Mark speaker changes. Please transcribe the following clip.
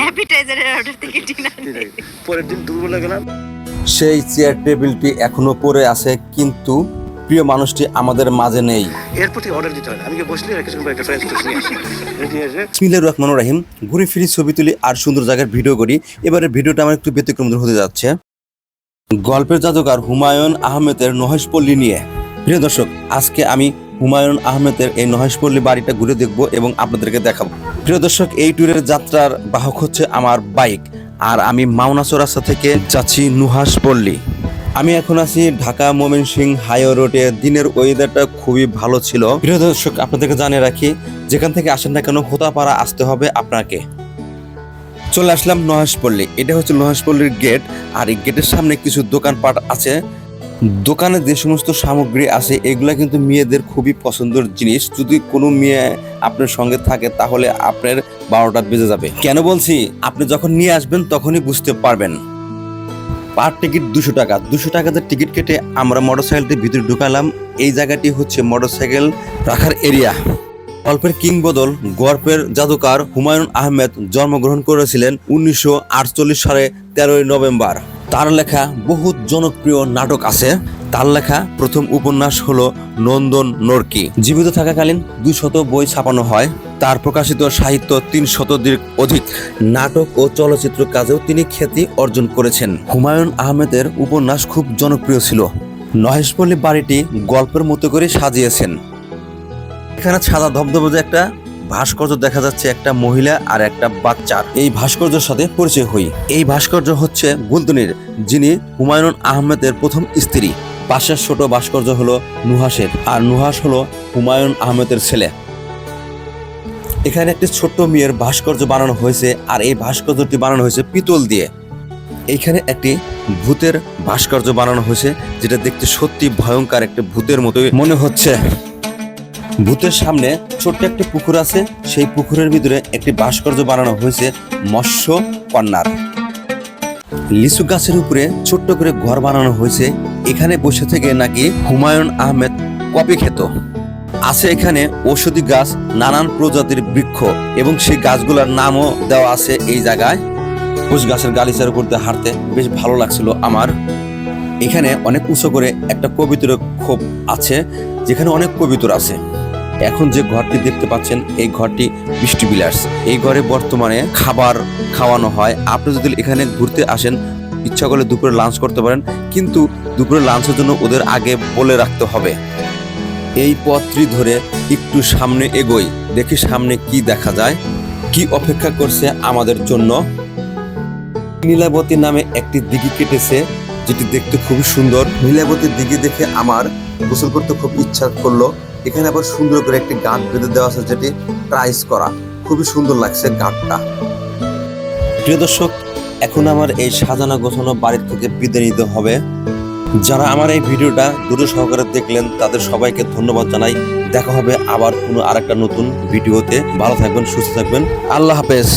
Speaker 1: অ্যাপিটাইজারের order থেকে dinner
Speaker 2: পরের দিন দুপুরবেলা গেলাম।
Speaker 3: সেই চেয়ার টেবিলটি এখনও পড়ে আছে কিন্তু প্রিয় মানুষটি আমাদের মাঝে নেই।
Speaker 2: এরপর থেকে অর্ডার দিতে হয় আমি বসলে একটা টোস্ট নিয়ে
Speaker 3: রহমান রাহিম ঘুরে ফিরি ছবি তুলি আর সুন্দর জায়গার ভিডিও করি। এবারে ভিডিওটা আমার একটু ব্যতিক্রম হতে যাচ্ছে। গল্পের জাদুকার হুমায়ুন আহমেদের নহেশপল্লী নিয়ে। প্রিয় দর্শক আজকে আমি হুমায়ুন আহমেদের এই নহেশপল্লী বাড়িটা ঘুরে দেখব এবং আপনাদেরকে দেখাবো। প্রিয় দর্শক, এই ট্যুরের যাত্রার বাহক হচ্ছে আমার বাইক। আর আমি মাওনাচো রাস্তা থেকে যাচ্ছি নুহাসপল্লী আমি এখন আছি ঢাকা মোমিনসিং হাইওয়ে রোডে। দিনের ওয়েদারটা খুবই ভালো ছিল। প্রিয় দর্শক, আপনাদেরকে জানিয়ে রাখি, যেখান থেকে আসেন না কেন হোতাপাড়া আসতে হবে আপনাকে। চলে আসলাম নহাসপল্লী এটা হচ্ছে নহাসপল্লীর গেট। আর এই গেটের সামনে কিছু দোকানপাট আছে। দোকানে যে সমস্ত সামগ্রী আছে, এগুলা কিন্তু মেয়েদের খুবই পছন্দের জিনিস। যদি কোনো মেয়ে আপনার সঙ্গে থাকে, তাহলে আপনার বারোটা বেজে যাবে। কেন বলছি? আপনি যখন নিয়ে আসবেন, তখনই বুঝতে পারবেন। পার টিকিট দুশো টাকা। দুশো টাকাতে টিকিট কেটে আমরা মোটরসাইকেলটির ভিতরে ঢুকালাম, এই জায়গাটি হচ্ছে মোটরসাইকেল রাখার এরিয়া। গল্পের কিংবদল, গল্পের জাদুকার হুমায়ুন আহমেদ জন্মগ্রহণ করেছিলেন উনিশশো আটচল্লিশ সালে তেরোই নভেম্বর। তার লেখা বহু জনপ্রিয় নাটক আছে। তার লেখা প্রথম উপন্যাস হল নন্দন নরকি। জীবিত থাকাকালীন দুই শত বই ছাপানো হয়। তার প্রকাশিত সাহিত্য তিন শতাধিক অধিক। নাটক ও চলচ্চিত্র কাজেও তিনি খ্যাতি অর্জন করেছেন। হুমায়ুন আহমেদের উপন্যাস খুব জনপ্রিয় ছিল। নহেশপল্লী বাড়িটি গল্পের মতো করে সাজিয়েছেন। এখানে সাদা ধবধবে একটা ভাস্কর্য দেখা যাচ্ছে একটা মহিলা আর একটা বাচ্চার। এই ভাস্কর্যের সাথে পরিচয় হই। এই ভাস্কর্য হচ্ছে গুলতনির, যিনি হুমায়ুন আহমেদের প্রথম স্ত্রী। পাশের ছোট ভাস্কর্য হলো নুহাসের আর নুহাস হলো হুমায়ুন আহমেদের ছেলে। এখানে একটি ছোট্ট মেয়ের ভাস্কর্য বানানো হয়েছে, আর এই ভাস্কর্যটি বানানো হয়েছে পিতল দিয়ে। এইখানে একটি ভূতের ভাস্কর্য বানানো হয়েছে, যেটা দেখতে সত্যি ভয়ঙ্কর একটা ভূতের মতোই মনে হচ্ছে। ভূতের সামনে ছোট্ট একটি পুকুর আছে। সেই পুকুরের ভিতরে একটি ভাস্কর্য বানানো হয়েছে মৎস্য কন্যার। লিচু গাছের উপরে ছোট্ট করে ঘর বানানো হয়েছে। এখানে বসে থেকে নাকি হুমায়ুন আহমেদ কপি খেত। আছে এখানে ঔষধি গাছ, নানান প্রজাতির বৃক্ষ এবং সেই গাছগুলোর নামও দেওয়া আছে এই জায়গায়। কুচ গাছের গালিচার দিয়ে হাঁটতে বেশ ভালো লাগছিল আমার। এখানে অনেক উঁচু করে একটা কবিতর খোপ আছে, যেখানে অনেক কবিতর আছে। এখন যে ঘরটি দেখতে পাচ্ছেন, এই ঘরটি বৃষ্টি বিলাস। এই ঘরে বর্তমানে খাবার খাওয়ানো হয়। আপনি যদি এখানে ঘুরতে আসেন, ইচ্ছা করলে দুপুরে লাঞ্চ করতে পারেন, কিন্তু দুপুরে লাঞ্চের জন্য ওদের আগে বলে রাখতে হবে। এই পথটি ধরে একটু সামনে এগোই। দেখি সামনে কি দেখা যায়। কি অপেক্ষা করছে আমাদের জন্য? নীলাবতী নামে একটি দিঘি কেটেছে। যেটি দেখতে খুবই সুন্দর। নীলাবতীর দিকে দেখে আমার গোসল করতে খুব ইচ্ছা করল। এখানে আবার সুন্দর করে একটি গাঁট বেঁধে দেওয়া আছে যেটি প্রাইস করা। খুবই সুন্দর লাগছে গাঁটটা প্রিয় দর্শক, এখন আমার এই সাজানো গোছানো বাড়ির থেকে বিদায় নিতে হবে। যারা আমার এই ভিডিওটা দ্রুত সহকারে দেখলেন, তাদের সবাইকে ধন্যবাদ জানাই। দেখা হবে আবার কোনো আরেকটা নতুন ভিডিওতে। ভালো থাকবেন, সুস্থ থাকবেন। আল্লাহ হাফেজ।